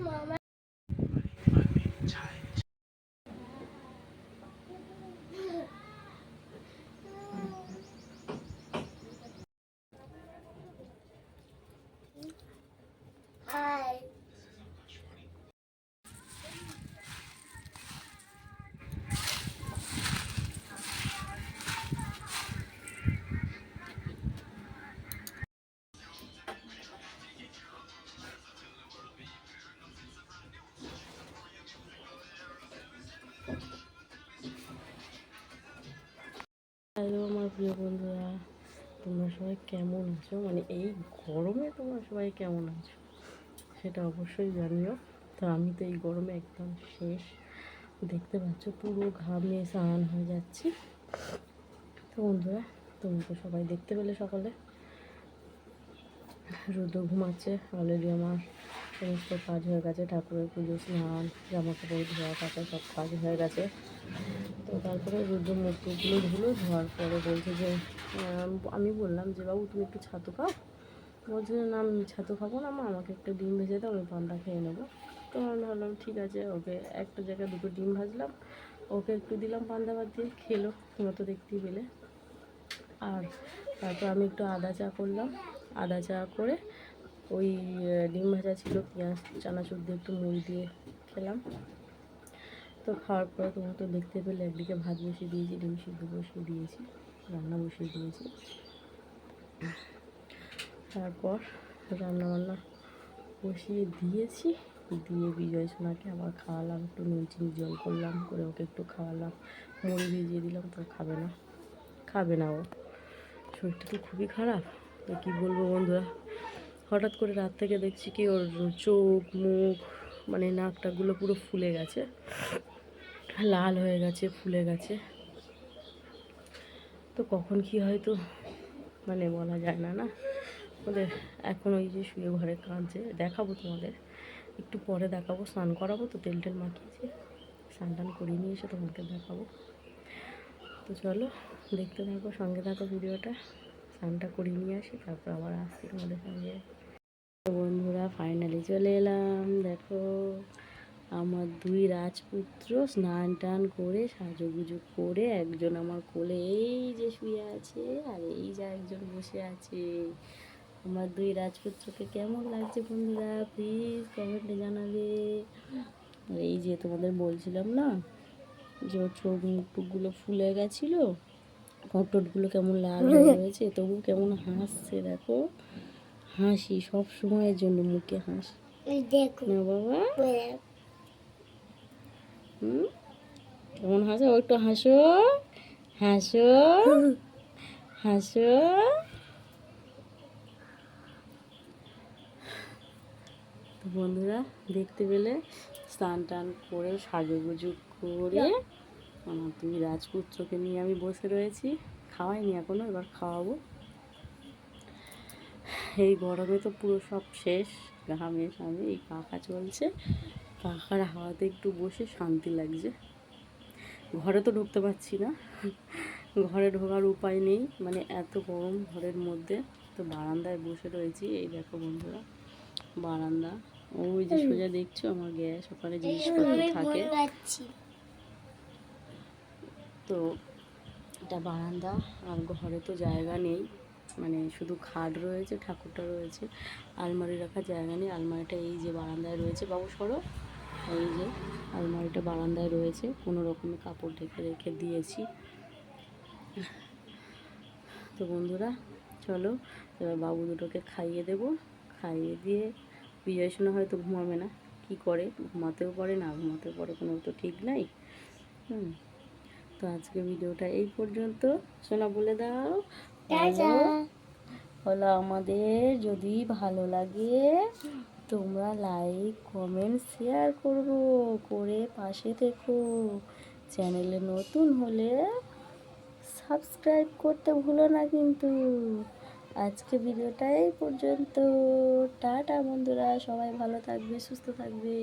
Mama. Hello আমার প্রিয় বন্ধুরা, তোমরা সবাই কেমন আছো? মানে এই গরমে তোমরা সবাই কেমন আছো? সেটা অবশ্যই জানিও। তো আমি তো এই গরমে একদম শেষ। দেখতে পাচ্ছ, পুরো ঘামে স্নান হয়ে যাচ্ছি। তো বন্ধুরা তুমি তো সবাই দেখতে পেলে সকালে। রুদ্র ঘুমাচ্ছে অলরেডি আমার সমস্ত কাজ হয়ে গেছে। ঠাকুরের পুজো, স্নান জামা কাপড় ধোয়া কাচা সব কাজ হয়ে গেছে। তো তারপরে রুদ্র মুখগুলো ধুলো, ধোয়ার পরে বলছে যে, আমি বললাম যে, বাবু, তুমি একটু ছাতু খাও? বলছে, না, আমি ছাতু খাব না, মা, আমাকে একটা ডিম ভেজে দাও, আমি পান্তা খেয়ে নেব। তো আমি ভাবলাম, ঠিক আছে, ওকে একটা জায়গায় দুটো ডিম ভাজলাম, ওকে একটু দিলাম পান্তা ভাত দিয়ে, খেলো, তোমরা তো দেখতেই পেলে। আর তারপর আমি একটু আদা চা করলাম, আদা চা করে ওই ডিম ভাজা ছিল, পেঁয়াজ, চানাচুর দিয়ে একটু মুড়ি দিয়ে খেলাম। তো খাওয়ার পরে তোমরা তো দেখতে পেলে একদিকে ভাত বসিয়ে দিয়েছি, ডিম সিদ্ধ বসিয়ে দিয়েছি, রান্না বসিয়ে দিয়েছি। তারপর রান্না বান্না বসিয়ে দিয়েছি, দিয়ে বিজয় সোনাকে আবার খাওয়ালাম, একটু নুন চিনি জল করলাম, করে ওকে একটু খাওয়ালাম। মুড়ি ভিজিয়ে দিলাম, তো খাবে না খাবে না ও। শরীরটা তো খুবই খারাপ, তো কী বলব বন্ধুরা? হঠাৎ করে রাত থেকে দেখছি কি ওর চোখ, মুখ মানে নাক টাকগুলো পুরো ফুলে গেছে। লাল হয়ে গেছে, ফুলে গেছে। তো কখন কি হয়তো মানে বলা যায় না না? ওদের এখন ওই যে শুয়ে ঘরে কাঁদছে, দেখাবো তোমাদের। একটু পরে দেখাবো, স্নান করাবো, তো তেল টেল মাখিয়েছি। স্নান টান করিয়ে নিয়ে এসে তোমাকে দেখাবো। তো চলো, দেখতে থাকো, সঙ্গে থাকো ভিডিওটা। স্নানটা করিয়ে নিয়ে আসি, তারপর আবার আসছি তোমাদের সঙ্গে। বন্ধুরা ফাইনালি চলে এলাম, দেখো। আমার দুই রাজপুত্র স্নান টান করে সাজুগুজু করে একজন আমার কোলে এই যে শুয়ে আছে আর এই যে একজন বসে আছে। আমার দুই রাজপুত্রকে কেমন লাগছে বন্ধুরা? প্লিজ কমেন্টে জানাবে। এই যে তোমাদের বলছিলাম না যে ওর চোখ মুখ টুকগুলো ফুলে গেছিল ঠোঁটগুলো কেমন লাল হয়েছে তবু কেমন হাসছে দেখো। হাসি সব সময়ের জন্য মুখে হাসি। দেখো। না বাবা? হুম? কেমন হাসো একটু হাসো। হাসো। হাসো। তো বন্ধুরা, দেখতে পেলে স্নান টান করে, সাজুগুজু করে আমার দুই রাজপুত্রকে নিয়ে আমি বসে রয়েছি। খাওয়াইনি এখনও, এবার খাওয়াবো। এই গরমে তো পুরো সব শেষ, ঘামে ঘামে এই পাখা চলছে। পাখার হাওয়াতে একটু বসে শান্তি লাগছে। ঘরে তো ঢুকতে পারছি না। ঘরে ঢোকার উপায় নেই মানে এত গরম ঘরের মধ্যে। তো বারান্দায় বসে রয়েছি। এই দেখো বন্ধুরা বারান্দা। ওই যে সোজা দেখছ আমার গ্যাস ওখানে জিনিসপত্র থাকে। তো এটা বারান্দা আর ঘরে তো জায়গা নেই। মানে শুধু খাট রয়েছে ঠাকুরটা রয়েছে। আলমারি রাখার জায়গা নেই। আলমারিটা এই যে বারান্দায় রয়েছে। বাবু সরো। এই যে আলমারিটা বারান্দায় রয়েছে কোনো রকমের কাপড় ঢেকে রেখে দিয়েছি। তো বন্ধুরা চলো এবার বাবু দুটোকে খাইয়ে দেবো। খাইয়ে দিয়ে বিজয় শোনা হয়তো ঘুমাবে না। কি করে? ঘুমাতেও পারে না ঘুমাতেও পারে কোনো তো ঠিক নাই। হুম তো আজকে ভিডিওটা এই পর্যন্ত। শোনা বলে দাও। হলো আমাদের যদি ভালো লাগে। তোমরা লাইক কমেন্ট শেয়ার করব। করে পাশে থেকো। চ্যানেলে নতুন হলে সাবস্ক্রাইব করতে ভুলো না কিন্তু। আজকে ভিডিওটা এই পর্যন্ত। টাটা বন্ধুরা, সবাই ভালো থাকবে, সুস্থ থাকবে।